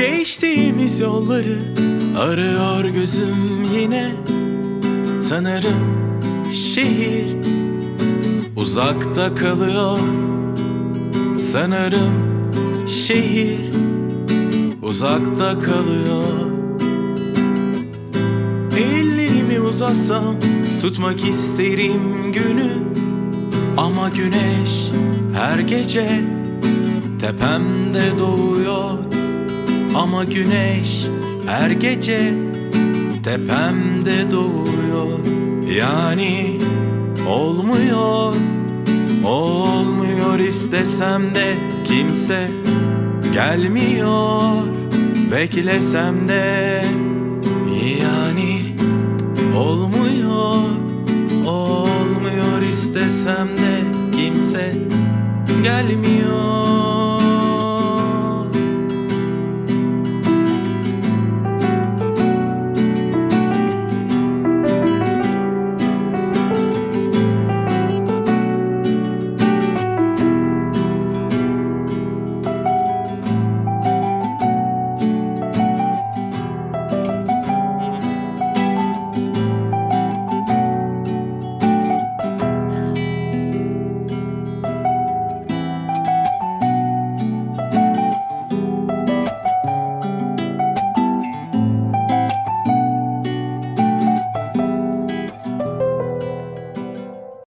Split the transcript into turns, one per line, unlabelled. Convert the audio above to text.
Deniz yolları arıyor gözüm yine. Sanırım şehir uzakta kalıyor. Sanırım şehir uzakta kalıyor. Ellerimi uzatsam tutmak isterim günü. Ama güneş her gece tepemde doğuyor Ama güneş her gece tepemde doğuyor Yani olmuyor, olmuyor istesem de kimse gelmiyor. Beklesem de yani olmuyor, olmuyor istesem de kimse gelmiyor